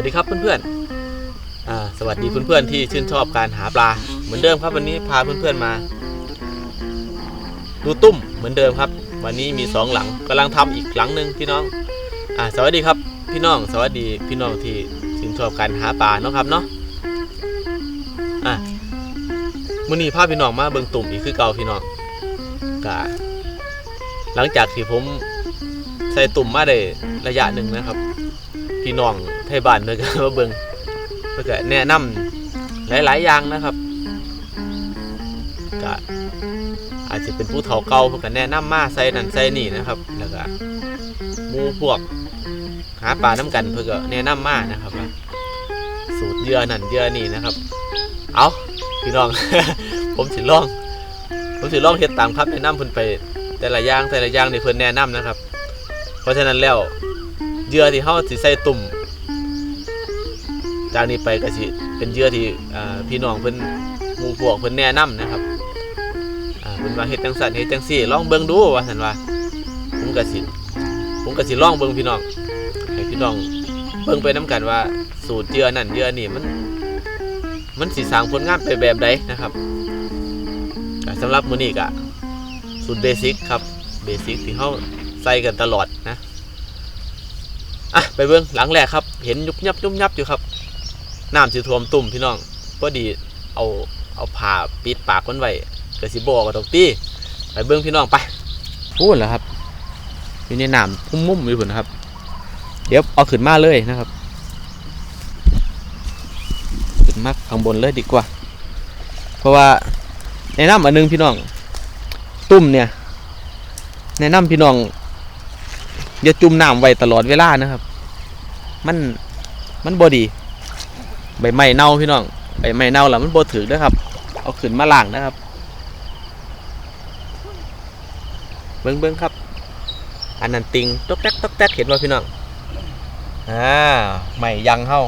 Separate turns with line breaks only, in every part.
วัสดีครับเพื่อนๆสวัสดีเพื่อนๆที่ชื่นชอบการหาปลา เหมือนเดิมครับวันนี้พาเพื่อนๆมา ดูตุ้มเหมือนเดิมครับ วันนี้มีสองหลังกำลังทำอีกหลังหนึ่งพี่น้องอสวัสดีครับพี่น้อง สวัสดีพี่น้องที่ชื่นชอบการหาปลาเนาะครับเนาะอะมื้อนี้พาพี่น้องมาเบิ่งตุ่มอีกคือเก่าพี่น้องกะหลังจากที่ผมใส่ตุ่มมาได้ระยะหนึ่งนะครับ พี่น้อง ไทยบ้านเพิ่นก็มาเบิ่งเพิ่นก็แนะนำหลาย ๆ อย่างนะครับก็อาจจะเป็นผู้เฒ่าเก่าเพิ่นก็แนะนำมาใส่นั่นใส่นี่นะครับ แล้วก็หมู่พวกหาปลาน้ำกันเพิ่นก็แนะนำมานะครับ สูตรเยื่อนั่นเยื่อนี่นะครับ เอาพี่น้อง ผมสิลอง ผมสิลองเฮ็ดตามครับแนะนำเพิ่นไป แต่ละอย่างแต่ละอย่างที่เพิ่นแนะนำนะครับ เพราะฉะนั้นแล้วเยื่อที่เฮาสิใส่ตุ่ม จากนี้ไปก็สิเป็นเยื่อที่พี่น้องเพิ่นหมู่พวกเพิ่นแนะนำนะครับเพิ่นว่าเฮ็ดจังซั่นเฮ็ดจังซี่ลองเบิ่งดูว่าซั่นว่าผมก็สิผมก็สิลองเบิ่งพี่น้องให้พี่น้องเบิ่งไปนํกันว่า สูตรเยื่อนั่นเยื่อนี่มัน มันสิสร้างผลงานไปแบบใดนะครับสำหรับมื้อนี้ก็สูตรเบสิกครับเบสิกที่เฮาใส่กันตลอดนะอะไปเบิ้งหลังแรกครับ เห็นยุบยับยุบยับอยู่ครับ น้ำสิท่วมตุ่มพี่น้องพอดีเอาเอาผ้าปิดปากมันไว้เกิดสิบอกกับตกตี้ไปเบิ้งพี่น้องไปพูดแล้วครับอยู่ในน้ำพุ่มมุ่มอยู่พุ่นนะครับ เดี๋ยวเอาขึ้นมาเลยนะครับขึ้นมาข้างบนเลยดีกว่า เพราะว่าแนะนำอันหนึงพี่น้อง ตุ่มเนี่ยแนะนำพี่น้องอย่าจุ่มน้ำไว้ตลอดเวลานะครับ มันมันบอดี ใบไม้เน่าพี่น้องใบไม้เน่าแล้วมันบถือนะครับ เอาขึ้นมาล้างนะครับ เบิ้งเบิ้งครับ อันนั้นติงตอกแตกตอกแตกเห็นว่าพี่น้องอ่าใหม่ยังเข้า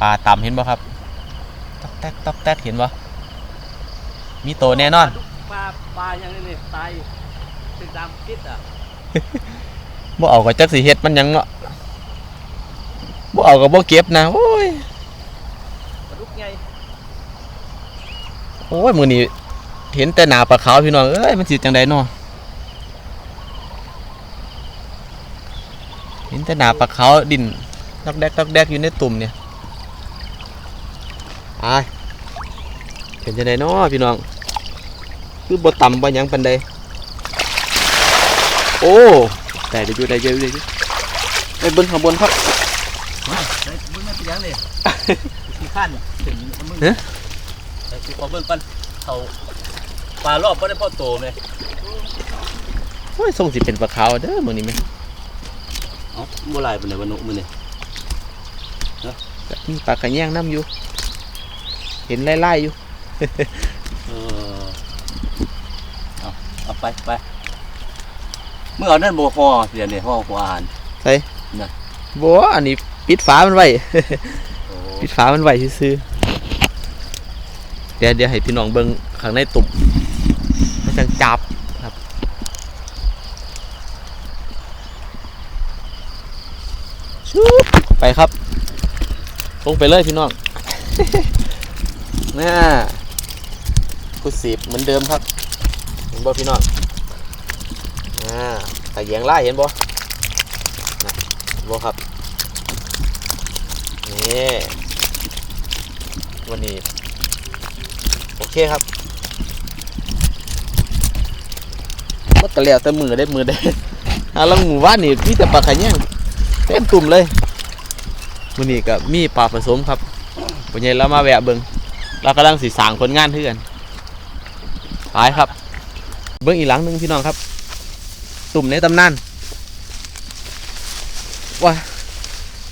ปลาต่ำเห็นบ่ครับตอกแตกตอกแตกเห็นบ่มีโตแน่นอน
ปลาปลาอย่างนี้นี่ตายติดตามคิดอะ
บ่เอาก็จักสิเฮ็ดมันหยังเนาะ บ่เอาก็บ่เก็บนะโอ้ย
ปลาดุกไง
โอ้ยมื้อนี้เห็นแต่หน้าปลาขาวพี่น้องเอ้ยมันสิจังไดเนาะเห็นแต่หน้าปลาขาวดินดอกแดกดอกแดกอยู่ในตุ่มเนี่ยอายเป็นจังไดเนาะพี่น้อง คือบ่ต่ำบ่หยังปานใดโอ้ได้ได้อยู่ได้เยอะได้อยู่ไปเบิ่งข้างบนครับ
เฮ้ยมึงไม่เป็นยังเลย ขี้ขั้านถึงมึง
เอ๊ะ
ไอ้กูขอเบิ่งก่อนเขาปลารอบไม่ได้พ่อโตไหม
โอ้ยทรงสิเป็นปลาขาวเด้อมื้อนี้แม่
เอ้าโบราณเป็นไรวะนุมือนี่
ก็มีปลากระแยงน้ำอยู่ เห็นไล่ๆอยู่
เออเอาเอาไปไปเมื่อเอานั่นโบฮอเดี๋ยวนี้ห่อหัวอาหาร
บัวอันนี้ปิดฝามันไว้
โอ้
ปิดฝามันไว้ซื่อๆเดี๋ยวเดี๋ยวให้พี่น้องเบิ่งข้างในตุ่มให้จังจับครับ ชุบไปครับ ลงไปเลยพี่น้องน่ากุสีบเหมือนเดิมครับเห็นบ่พี่น้องอ่าแต่แยงไล่เห็นบ่นะเห็นบ่ครับนี่ วันนี้ โอเคครับมันก็แล้วแต่มือได้มือได้อาลังหมู่บ้านนี่มีแต่ปลาขะแยงเต็มตุ่มเลยวันนี้ก็มีปลาผสมครับวันนี้เรามาแวะเบิงเรากำลังสีสางผลงานเพื่อนไปครับ เบิ้งอีกหลังหนึ่งพี่น้องครับ ตุ่มในตำนานว้า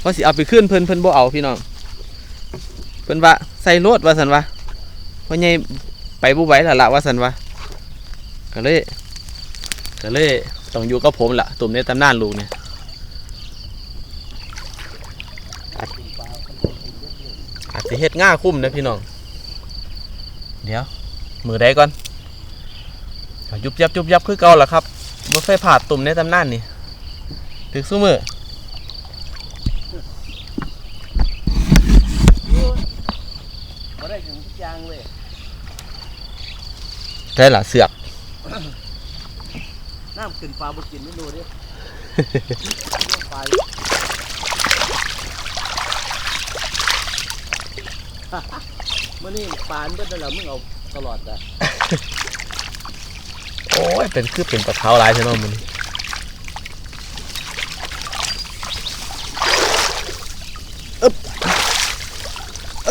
ว่าสิเอาไปขึ้นเพิ่นเพิ่นบ่เอาพี่น้อง เพิ่นว่าใส่รถว่าสันว่าพ่อใหญ่ไปบ่ไหวล้วล่ะว่าสันว่าก็เลยก็เลยต้องอยู่กับผมล่ะตุ่มในตำนานลูกเนี่ยอาจจะเฮ็ดง่าคุ้มนะพี่น้อง เดี๋ยว มือใดก่อนยุบยับยุบยับคือเก่าล่ะครับบ่เคยผ่าตุ่มในตำนานนี่ถึกสู้มือ
ได้ถึงทุกอย่างเลย
ได้ละเสือก
น้ำขึ้นปลาบ่กินไม่ดูดิไปมื่อนี้ปานเบิดแล้วล่ะมึงเอาตลอดอะ
โอ้ยเป็นคือเป็นปลาเท้าหลายใช่ไหมมันนี้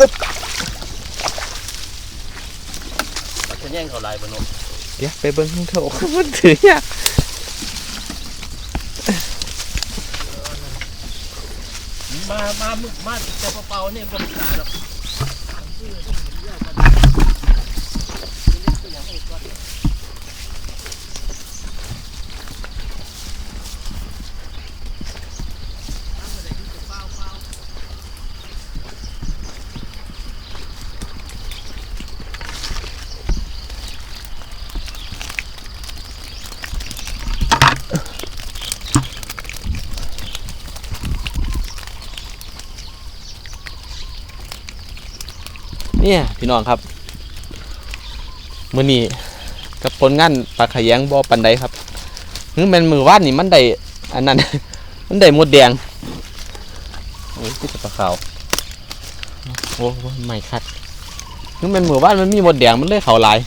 มันจะ แย่งเขาลายบนน
เดี๋ยวไปเบิ้งเถอะมันถือยาก
มา มามึงมาจะเป่าๆเนี่ยบ่มีตาหรอก
เนี่ยพี่น้องครับมือนี้กับผลงานปลาขยงบ่อปันใดครับนึกแม่นมือวาดนี่มันได้อันนั้น มันได้หมดแดง
โอ้ยคือปลาขาว
โอ้โหไม่คัดนึกแม่นมือวาดมันมีหมดแดงมันเลยเขาหลาย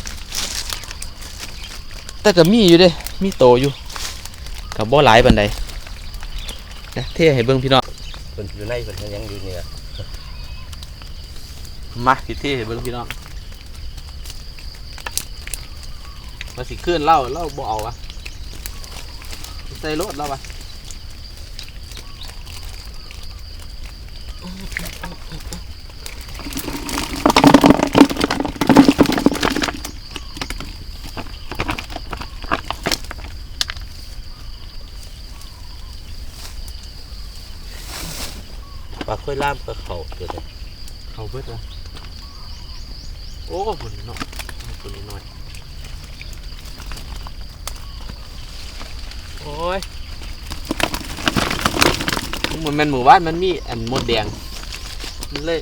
แต่ก็มีอยู่เด้ มีโตอยู่กับบ่อหลายปันใดนะเท่ให้เบิ่งพี่น้อง
เพิ่นอยู่ในเพิ่นยังอยู่เนี่ย
มาสิเท่ให้เบิ่งพี่น้องมาสิขึ้นเหล่าเหล่าบ่เอาวะใส่รถแล้ววะ
ปลาค่อยล่ามปลาเขาเกิดอะไร
เขาเบิดวะ โอ้บุญเนาะบุญน้อย โอ้ยมันแมันหมู่บ้านมันมีอันมดแดง มันเลย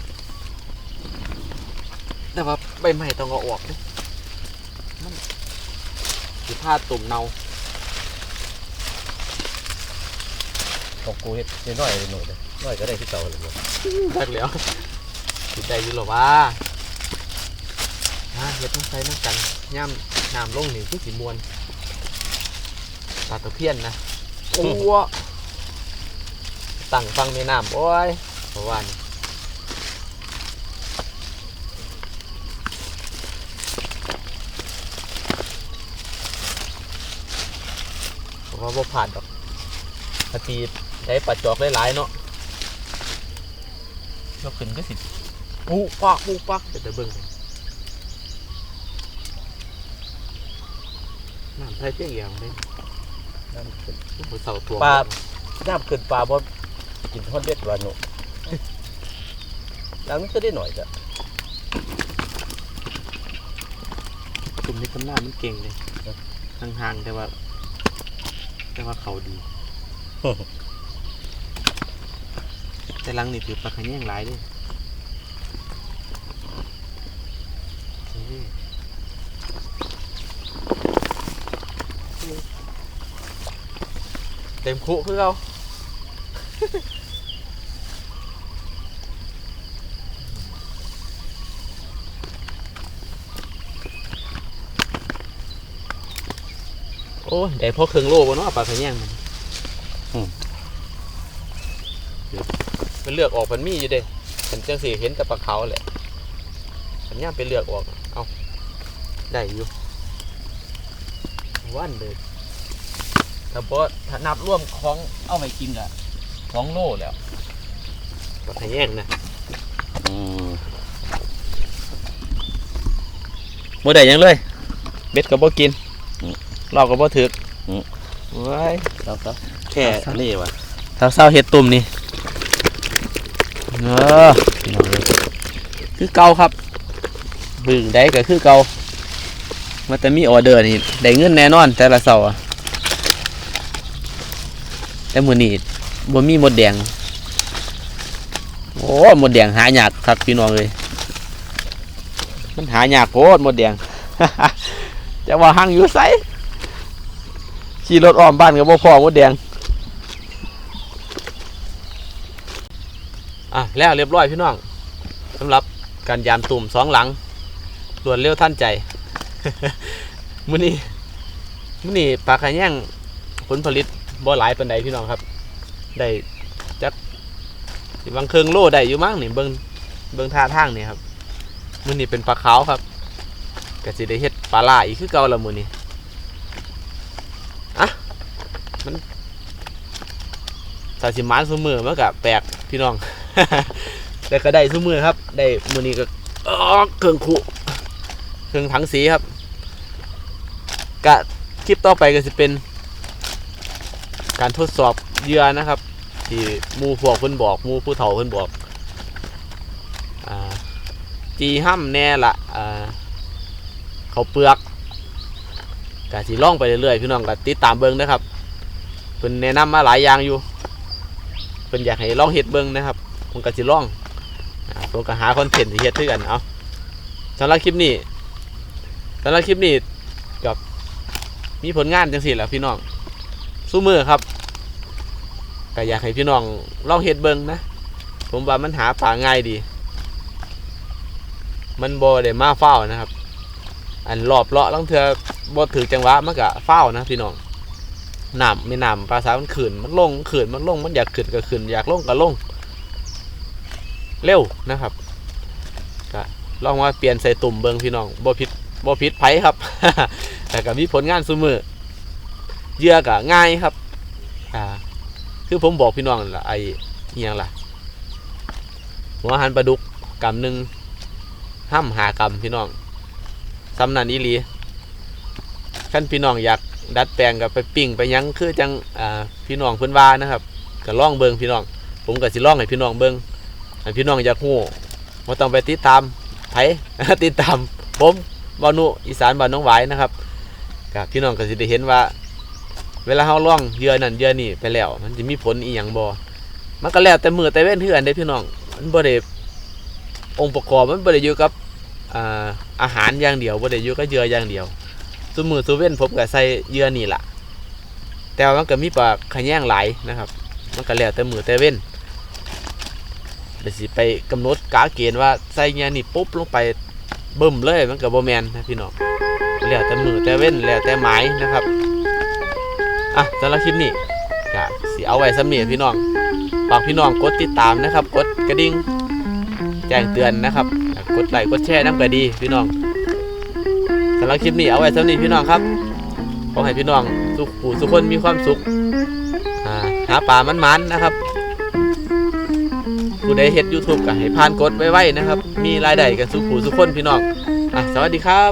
แต่ว่าใบไม้ต้องเอาออกเด้มันสิผ้าตุ่มเนา
ของกูเฮ็ดน้อยๆเลยหน่อยเด้อน้อยก็ได้ที่เก่าเลยบ่
ทักแล้วสิใจอยู่หรอวะ ฮะเฮ็ดต้องใช้น้ำกันย่ำน้ำลงนี่คือสีมวนปลาตะเพียนนะโอ้วตั้งฟังในน้ำโอ้ยเพราะว่านี่เพราะว่าบ่ผ่านดอกปฏิใช้ปัดจอกหลายๆเนาะยกขึ้นก็สิปูปักปูปักเดี๋ยวจะเบิ่งให้ น้ำไทยเพียงอย่างเลย
น้ำขึ้น
มือเสาตัว
ปลาน้ำขึ้นปลาบ่กินทอดเด็ดหวานหนูล้างมันก็ได้หน่อยจ้ะ
ตุ่มนี้กำน้ามันเก่งเลยห่างๆแต่ว่า แต่ว่าเขาดี แต่ลังนี่ถือปลาขะแยงหลายเด้วยเต็มคุคือเราโอ้ยได้พอเครื่องโลบ่เนาะปลาขะแยงมันเดี๋ยวไปเลือกออกมันมีอยู่เด้เป็นจังสีเห็นแต่ปลาเขาวแหละขันย่ามไปเลือกออก เอาได้อยู่ว่านเลย ถ้าพอถ้านับร่วมของเอาไปกินกะสองโลแล้วปลาขะแยงนะ
อืม
บ่ได้หยังเลย เบ็ดก็บ่กินเราก็บ่ถึกไว้
ครับครับ
แค่
แค่นี่ว่ะ
ถ้าเศร้าเฮ็ดตุ่มนี่เออพี่น้องเอ้ยคือเก่าครับบึงได้ก็คือเก่ามันแต่มีออเดอร์นี่ได้เงินแน่นอนแต่ละเสาร์อะ แต่มือนี้บ่มีหมดแดง โอ้หมดแดงหายากครับพี่น้องเลยมันหายากโพดหมดแดงจะว่าหังอยู่ไสขี่รถอ้อมบ้านก็บ่พอหมดแดงอะแล้วเรียบร้อยพี่น้องสำหรับการยามตุ่มสองหลังรวดเร็วท่านใจมื้อนี้มื้อนี้ปลาขะแยงผลผลิต บ่หลายปานใดพี่น้องครับ ได้จักบางเครื่องโลได้อยู่มั้งนี่เบิ่งเบิ่งท่าทางนี่ครับมือนี้เป็นปลาขาวครับก็สิได้เฮ็ดปลาล่าอีกคือเก่าละมือนี้อะมันถ้าสิหมานซุมือมันก็แปลกพี่น้องแต่ก็ได้ซุมือครับ ได้มือนี้ก็อ๋อเครื่องคุเครื่องถังสีครับกะคลิปต่อไปก็สิเป็น การทดสอบเยื่อนะครับ ที่มูพวกเพิ่นบอกมูผู้เฒ่าเพิ่นบอกอจีห้ำแน่ละเขาเปลือกกะสิล่องไปเรื่อยๆพี่น้องก็ติดตามเบิ่งนะครับเพิ่นแนะนำมาหลายอย่างอยู่เพิ่นอยากให้ลองเฮ็ดเบิ่งนะครับผมก็สิลองอ่าผมก็หาคอนเทนต์ที่เฮ็ดคือกันเอาสำหรับคลิปนี้สำหรับคลิปนี้กับมีผลงานจังซี่แหละพี่น้อง สู้มือครับก็อยากให้พี่น้องลองเฮ็ดเบิงนะ ผมว่ามันหาปลาง่ายดี มันบ่ได้มาเฝ้านะครับ อันรอบเลาะลังเทือบ่ถือจังหวะมันก็เฝ้านะพี่น้องน้ำไม่น้ำปลาสามันขืนมันลงขืนมันลงมันอยากขืนก็ขืนอยากลงก็ลง เร็วนะครับก็ลองมาเปลี่ยนใส่ตุ่มเบิงพี่น้องบ่ผิดบ่ผิดไผครับแต่ก็มีผลงานซุมือ เหยื่อก็ง่ายครับ อ่า คือผมบอกพี่น้องนั่นล่ะไอ้เฮียงล่ะ หัวอาหันปลาดุกกำหนึ่งห้ามหากำพี่น้องสำนันอีหลีขั้นพี่น้องอยากดัดแปลงกับไปปิ้งไปหยังคือจังอ่าพี่น้องเพื่อนว่านะครับก็ล่องเบิงพี่น้อง ผมก็สิล่องให้พี่น้องเบิงให้พี่น้องอยากหู้ว่าต้องไปติดตามไผติดตาม ผมบานุอีสานบ้านน้องหวายนะครับกับพี่น้องก็สิได้เห็นว่า เวลาเฮาล่องเยื่อนั่นเยื่อนี่ไปแล้ว มันจะมีผลอีหยังบ่มันก็แล้วแต่มือแต่เว้นเทื่อนเด้พี่น้อง มันบ่ได้องค์ประกอบมันบ่ได้อยู่กับอาหารอย่างเดียวบ่ได้อยู่กับเยื่ออย่างเดียวซุมือซุเว้นผมก็ใส่เยื่อนี่ล่ะ แต่ว่ามันก็มีปลาขะแยงหลายนะครับ มันก็แล้วแต่มือแต่เว้นเดี๋ยวสิไปกำหนดกาเกณฑ์ว่าใส่เหยื่อนี่ปุ๊บลงไปบึ้มเลยมันก็บ่แมนนะพี่น้องแล้วแต่มือแต่เว้นแล้วแต่หมายนะครับ อะสำหรับคลิปนี้ก็สิเอาไว้สำเนียพี่น้องฝากพี่น้องกดติดตามนะครับ กดกระดิ่งแจ้งเตือนนะครับ กดไลค์กดแชร์น้ำก็ดีพี่น้องสำหรับคลิปนี้เอาไว้สำเนียพี่น้องครับขอให้พี่น้องสุขผู้สุขคนมีความสุขหาปลามันๆนะครับผู้ใดเฮ็ด YouTube ก็ให้ผ่านกดไว้ๆนะครับ มีรายได้กันสุขผู้สุขคนพี่น้องอะสวัสดีครับ